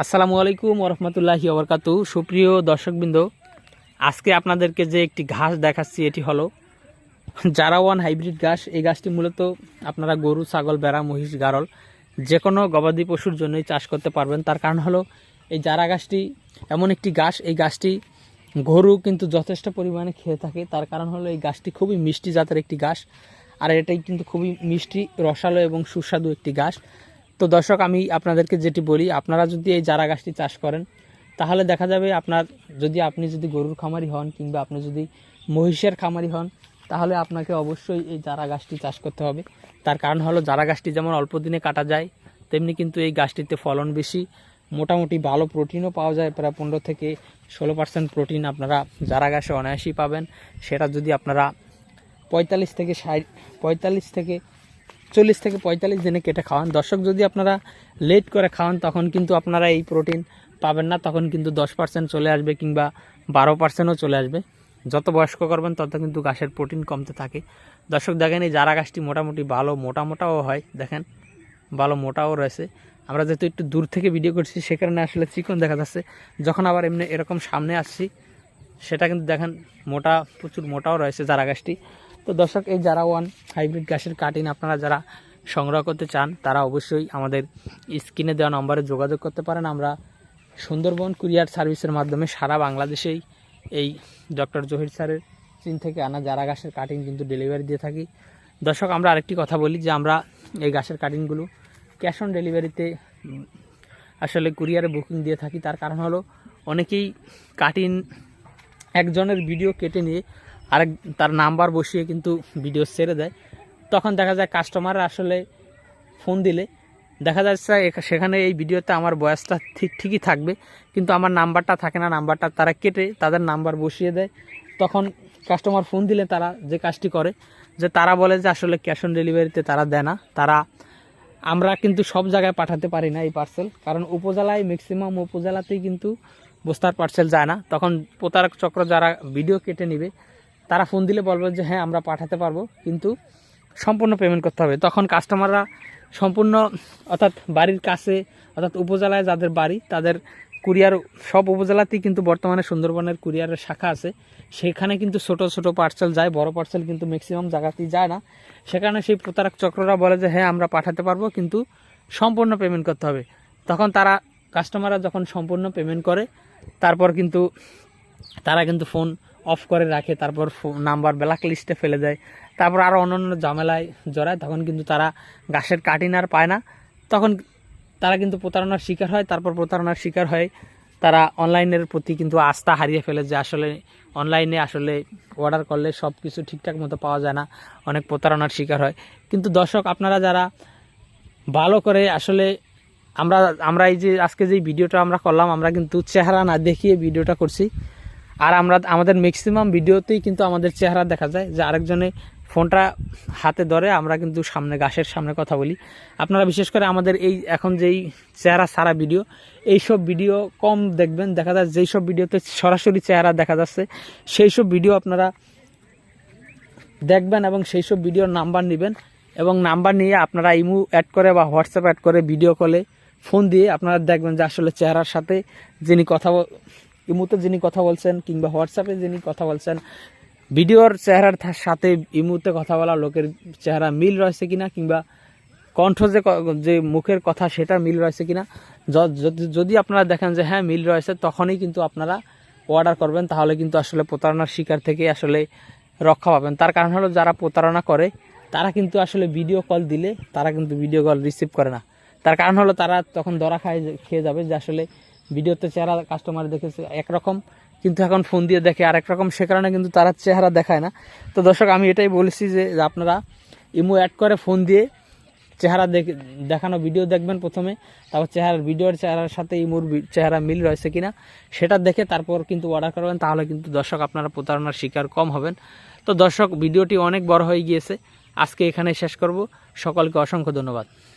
আসসালামু আলাইকুম ওরহমতুল্লাহি ওবরকাতু। সুপ্রিয় দর্শকবৃন্দ, আজকে আপনাদেরকে যে একটি ঘাস দেখাচ্ছি, এটি হলো জারাওয়ান হাইব্রিড ঘাস। এই গাছটি মূলত আপনারা গরু, ছাগল বেড়া মহিষ, গারল যে কোনো গবাদি পশুর জন্যই চাষ করতে পারবেন। তার কারণ হলো এই জারা গাছটি এমন একটি গাছ এই গাছটি গরু কিন্তু যথেষ্ট পরিমাণে খেয়ে থাকে। তার কারণ হলো এই গাছটি খুবই মিষ্টি জাতের একটি ঘাস। আর এটাই কিন্তু খুবই মিষ্টি, রসালো এবং সুস্বাদু একটি ঘাস। তো দর্শক, আমি আপনাদেরকে যেটি বলি, আপনারা যদি এই চারা গাছটি চাষ করেন, তাহলে দেখা যাবে আপনার, যদি আপনি যদি গরুর খামারি হন কিংবা আপনি যদি মহিষের খামারি হন, তাহলে আপনাকে অবশ্যই এই চারা গাছটি চাষ করতে হবে। তার কারণ হলো, চারা গাছটি যেমন অল্প দিনে কাটা যায়, তেমনি কিন্তু এই গাছটিতে ফলন বেশি। মোটামুটি ভালো প্রোটিনও পাওয়া যায়, প্রায় পনেরো থেকে ষোলো পার্সেন্ট প্রোটিন আপনারা চারা গাছে অনায়াসই পাবেন। সেটা যদি আপনারা পঁয়তাল্লিশ থেকে ষাট, পঁয়তাল্লিশ থেকে চল্লিশ থেকে পঁয়তাল্লিশ দিনে কেটে খাওয়ান। দর্শক, যদি আপনারা লেট করে খাওয়ান, তখন কিন্তু আপনারা এই প্রোটিন পাবেন না। তখন কিন্তু দশ পার্সেন্ট চলে আসবে কিংবা বারো পার্সেন্টও চলে আসবে। যত বয়স্ক করবেন, তত কিন্তু গাছের প্রোটিন কমতে থাকে। দর্শক, দেখেন এই জারা গাছটি মোটামুটি ভালো মোটা মোটাও হয়, দেখেন, ভালো, মোটাও রয়েছে। আমরা যেহেতু একটু দূর থেকে ভিডিও করছি, সে কারণে আসলে চিকন দেখা যাচ্ছে। যখন আবার এমনি এরকম সামনে আসছি, সেটা কিন্তু দেখেন, মোটা, প্রচুর মোটাও রয়েছে জারা গাছটি তো দর্শক, এই যারা ওয়ান হাইব্রিড গাছের কাটিং আপনারা যারা সংগ্রহ করতে চান, তারা অবশ্যই আমাদের স্ক্রিনে দেওয়া নম্বরে যোগাযোগ করতে পারেন। আমরা সুন্দরবন কুরিয়ার সার্ভিসের মাধ্যমে সারা বাংলাদেশেই এই ডক্টর জহির স্যারের চীন থেকে আনা যারা গাছের কাটিং কিন্তু ডেলিভারি দিয়ে থাকি। দর্শক, আমরা আরেকটি কথা বলি যে, আমরা এই গাছের কাটিংগুলো ক্যাশ অন ডেলিভারিতে আসলে কুরিয়ারে বুকিং দিয়ে থাকি। তার কারণ হলো, অনেকেই কাটিং একজনের ভিডিও কেটে নিয়ে আরেক তার নাম্বার বসিয়ে কিন্তু ভিডিও ছেড়ে দেয়। তখন দেখা যায় কাস্টমার আসলে ফোন দিলে। দেখা যাচ্ছে সেখানে এই ভিডিওতে আমার বয়সটা ঠিক, ঠিকই থাকবে, কিন্তু আমার নাম্বারটা থাকে না, নাম্বারটা তারা কেটে তাদের নাম্বার বসিয়ে দেয়। তখন কাস্টমার ফোন দিলে তারা যে কাজটি করে, যে তারা বলে যে আসলে ক্যাশ অন ডেলিভারিতে তারা দেয় না। তারা, আমরা কিন্তু সব জায়গায় পাঠাতে পারি না এই পার্সেল কারণ উপজেলায় ম্যাক্সিমাম উপজেলাতেই কিন্তু বস্তার পার্সেল যায় না। তখন প্রতারক চক্র যারা ভিডিও কেটে নিবে তারা ফোন দিলে বলবে যে হ্যাঁ আমরা পাঠাতে পারব। কিন্তু সম্পূর্ণ পেমেন্ট করতে হবে। তখন কাস্টমাররা সম্পূর্ণ, অর্থাৎ বাড়ির কাছে, অর্থাৎ উপজেলায় যাদের বাড়ি, তাদের কুরিয়ার সব উপজেলাতেই কিন্তু বর্তমানে সুন্দরবনের কুরিয়ারের শাখা আছে। সেখানে কিন্তু ছোট ছোট পার্সেল যায়, বড় পার্সেল কিন্তু ম্যাক্সিমাম জায়গাতেই যায় না। সেখানে সেই প্রতারক চক্ররা বলে যে হ্যাঁ আমরা পাঠাতে পারব। কিন্তু সম্পূর্ণ পেমেন্ট করতে হবে। তখন তারা কাস্টমাররা যখন সম্পূর্ণ পেমেন্ট করে, তারপর কিন্তু তারা কিন্তু ফোন অফ করে রাখে, তারপর নাম্বার ব্ল্যাক লিস্টে ফেলে দেয়। তারপর আরও অন্যান্য ঝামেলায় জড়ায়, তখন কিন্তু তারা গাছের কাটিং আর পায় না। তখন তারা কিন্তু প্রতারণার শিকার হয়, তারপর প্রতারণার শিকার হয় তারা অনলাইনের প্রতি কিন্তু আস্থা হারিয়ে ফেলে যে আসলে অনলাইনে আসলে অর্ডার করলে সব কিছু ঠিকঠাক মতো পাওয়া যায় না, অনেক প্রতারণার শিকার হয়। কিন্তু দর্শক, আপনারা যারা ভালো করে আসলে আমরা আমরা এই যে আজকে যে ভিডিওটা আমরা করলাম, আমরা কিন্তু চেহারা না দেখিয়ে ভিডিওটা করছি। আর আমরা আমাদের ম্যাক্সিমাম ভিডিওতেই কিন্তু আমাদের চেহারা দেখা যায় যে আরেকজনে ফোনটা হাতে ধরে আমরা কিন্তু সামনে গাছের সামনে কথা বলি। আপনারা বিশেষ করে আমাদের এই এখন যেই চেহারা সারা ভিডিও এই সব ভিডিও কম দেখবেন। দেখা যায় যেই সব ভিডিওতে সরাসরি চেহারা দেখা যাচ্ছে সেই সব ভিডিও আপনারা দেখবেন এবং সেই সব ভিডিওর নাম্বার নেবেন এবং নাম্বার নিয়ে আপনারা ইমু অ্যাড করে বা হোয়াটসঅ্যাপ অ্যাড করে ভিডিও কলে, ফোন দিয়ে আপনারা দেখবেন যে আসলে চেহারার সাথে যিনি কথা ইমুতে যিনি কথা বলছেন কিংবা হোয়াটসঅ্যাপে যিনি কথা বলছেন, ভিডিওর চেহারার সাথে ইমুতে কথা বলা লোকের চেহারা মিল রয়েছে কিনা কিংবা কণ্ঠ যে যে মুখের কথা সেটা মিল রয়েছে কিনা যদি- আপনারা দেখেন যে হ্যাঁ মিল রয়েছে, তখনই কিন্তু আপনারা অর্ডার করবেন, তাহলে কিন্তু আসলে প্রতারণার শিকার থেকে আসলে রক্ষা পাবেন। তার কারণ হলো যারা প্রতারণা করে, তারা কিন্তু আসলে ভিডিও কল দিলে তারা কিন্তু ভিডিও কল রিসিভ করে না। তার কারণ হলো তারা তখন দরা খায় খেয়ে যাবে যে আসলে ভিডিওতে চেহারা কাস্টমার দেখেছে একরকম, কিন্তু এখন ফোন দিয়ে দেখে আরেক রকম, সে কারণে কিন্তু তারা চেহারা দেখায় না। তো দর্শক, আমি এটাই বলেছি যে আপনারা ইমো অ্যাড করে ফোন দিয়ে চেহারা দেখে, দেখানো ভিডিও দেখবেন প্রথমে, তারপর চেহারার ভিডিওর চেহারার সাথে ইমোর চেহারা মিল রয়েছে কিনা, সেটা দেখে তারপর কিন্তু অর্ডার করবেন, তাহলে কিন্তু দর্শক আপনারা প্রতারণার শিকার কম হবেন। তো দর্শক ভিডিওটি অনেক বড় হয়ে গিয়েছে। আজকে এখানে শেষ করব। সকলকে অসংখ্য ধন্যবাদ।